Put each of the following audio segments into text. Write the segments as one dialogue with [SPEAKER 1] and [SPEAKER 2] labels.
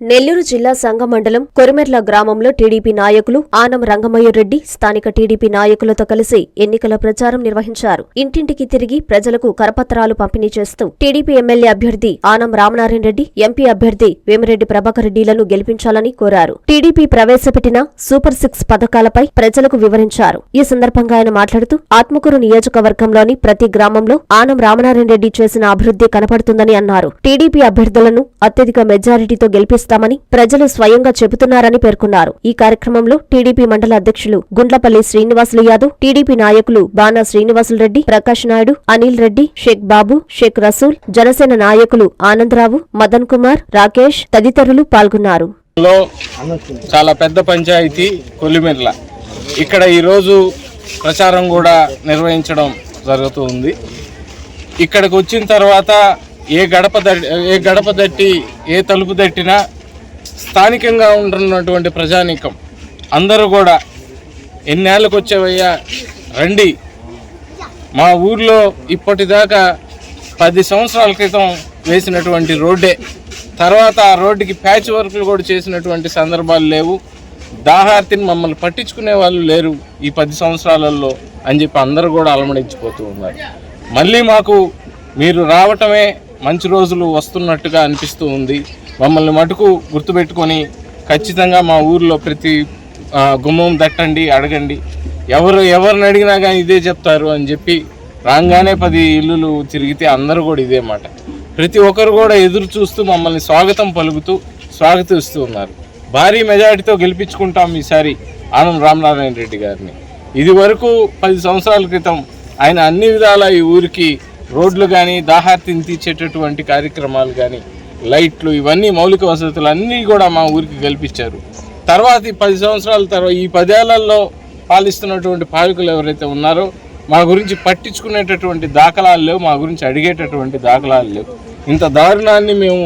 [SPEAKER 1] నెల్లూరు జిల్లా సంఘ మండలం కొరిమెర్ల గ్రామంలో టీడీపీ నాయకులు ఆనం రంగమయ్యరెడ్డి స్థానిక టీడీపీ నాయకులతో కలిసి ఎన్నికల ప్రచారం నిర్వహించారు. ఇంటింటికి తిరిగి ప్రజలకు కరపత్రాలు పంపిణీ చేస్తూ టీడీపీ ఎమ్మెల్యే అభ్యర్థి ఆనం రామనారాయణ రెడ్డి ఎంపీ అభ్యర్థి వేమిరెడ్డి ప్రభాకర్ రెడ్డిలను గెలిపించాలని కోరారు. టీడీపీ ప్రవేశపెట్టిన సూపర్ సిక్స్ పథకాలపై ప్రజలకు వివరించారు. ఈ సందర్భంగా ఆయన మాట్లాడుతూ ఆత్మకూరు నియోజకవర్గంలోని ప్రతి గ్రామంలో ఆనం రామనారాయణ రెడ్డి చేసిన అభివృద్ధి కనపడుతుందని అన్నారు. టీడీపీ అభ్యర్థులను అత్యధిక మెజారిటీతో చేస్తామని ప్రజలు స్వయంగా చెబుతున్నారని పేర్కొన్నారు. ఈ కార్యక్రమంలో టీడీపీ మండల అధ్యక్షులు గుండ్లపల్లి శ్రీనివాసులు యాదవ్ టీడీపీ నాయకులు బాణా శ్రీనివాసులు రెడ్డి ప్రకాష్ నాయుడు అనిల్ రెడ్డి షేక్ బాబు షేక్ రసూల్ జనసేన నాయకులు ఆనందరావు మదన్ కుమార్ రాకేష్ తదితరులు పాల్గొన్నారు.
[SPEAKER 2] లో చాలా పెద్ద పంచాయతీ కొల్లిమెర్ల ఇక్కడ ఈరోజు ప్రచారం కూడా నిర్వహించడం జరుగుతూ ఉంది ఇక్కడికి వచ్చిన తర్వాత ఏ గడప ఏ గడప తట్టి ఏ తలుపు తట్టినా స్థానికంగా ఉంటున్నటువంటి ప్రజానీకం. అందరూ కూడా ఎన్నేళ్ళకు వచ్చేవయ్యా? రండి. మా ఊర్లో ఇప్పటిదాకా పది సంవత్సరాల క్రితం వేసినటువంటి రోడ్డే. తర్వాత ఆ రోడ్డుకి ప్యాచ్ వర్క్లు కూడా చేసినటువంటి సందర్భాలు లేవు. దాహార్తిని మమ్మల్ని పట్టించుకునే వాళ్ళు లేరు ఈ పది సంవత్సరాలలో అని చెప్పి అందరూ కూడా అలమడించిపోతూ ఉన్నారు. మళ్ళీ మాకు మీరు రావటమే మంచి రోజులు వస్తున్నట్టుగా అనిపిస్తూ ఉంది. మమ్మల్ని మటుకు గుర్తుపెట్టుకొని ఖచ్చితంగా మా ఊర్లో ప్రతి గుమ్మం దట్టండి అడగండి. ఎవరు ఎవరిని అడిగినా కానీ ఇదే చెప్తారు అని చెప్పి రాగానే పది ఇల్లులు తిరిగితే అందరూ కూడా ఇదే మాట. ప్రతి ఒక్కరు కూడా ఎదురు చూస్తూ మమ్మల్ని స్వాగతం పలుకుతూ స్వాగతిస్తూ ఉన్నారు భారీ మెజారిటీతో గెలిపించుకుంటాం ఈసారి ఆనంద్ రామనారాయణ రెడ్డి గారిని. ఇది వరకు పది సంవత్సరాల క్రితం ఆయన అన్ని విధాల ఈ ఊరికి రోడ్లు కానీ దాహార్తిని తీర్చేటటువంటి కార్యక్రమాలు కానీ లైట్లు ఇవన్నీ మౌలిక వసతులు అన్నీ కూడా మా ఊరికి కల్పించారు. తర్వాత ఈ పది సంవత్సరాల తర్వాత ఈ పదేళ్ళలో పాలిస్తున్నటువంటి పాలకులు ఎవరైతే ఉన్నారో మా గురించి పట్టించుకునేటటువంటి దాఖలాలు లేవు మా గురించి అడిగేటటువంటి దాఖలాలు లేవు. ఇంత దారుణాన్ని మేము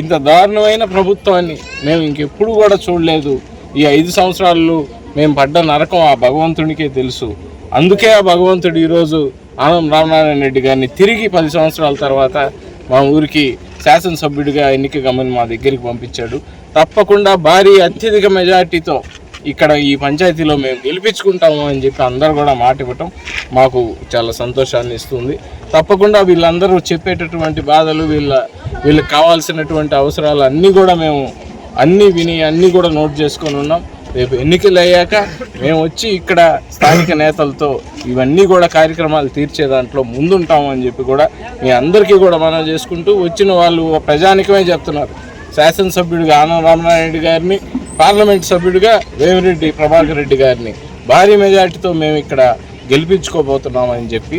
[SPEAKER 2] ఇంత దారుణమైన ప్రభుత్వాన్ని మేము ఇంకెప్పుడు కూడా చూడలేదు. ఈ ఐదు సంవత్సరాలు మేము పడ్డ నరకం ఆ భగవంతునికే తెలుసు. అందుకే ఆ భగవంతుడు ఈరోజు ఆనం రామనారాయణ రెడ్డి గారిని తిరిగి పది సంవత్సరాల తర్వాత మా ఊరికి శాసనసభ్యుడిగా ఎన్నిక గమని మా దగ్గరికి పంపించాడు. తప్పకుండా భారీ అత్యధిక మెజార్టీతో ఇక్కడ ఈ పంచాయతీలో మేము గెలిపించుకుంటాము అని చెప్పి అందరూ కూడా మాట ఇవ్వటం మాకు చాలా సంతోషాన్ని ఇస్తుంది. తప్పకుండా వీళ్ళందరూ చెప్పేటటువంటి బాధలు వీళ్ళ వీళ్ళకి కావాల్సినటువంటి అవసరాలు అన్నీ కూడా మేము అన్నీ విని అన్నీ కూడా నోట్ చేసుకొని ఉన్నాం. రేపు ఎన్నికలు అయ్యాక మేము వచ్చి ఇక్కడ స్థానిక నేతలతో ఇవన్నీ కూడా కార్యక్రమాలు తీర్చే దాంట్లో ముందుంటామని అని చెప్పి కూడా మీ అందరికీ కూడా మనం చేసుకుంటూ వచ్చిన వాళ్ళు ప్రజానికమే చెప్తున్నారు. శాసనసభ్యుడిగా ఆనంద రామనారాయణ గారిని పార్లమెంట్ సభ్యుడిగా వేమిరెడ్డి ప్రభాకర్ రెడ్డి గారిని. భారీ మెజార్టీతో మేము ఇక్కడ గెలిపించుకోబోతున్నామని చెప్పి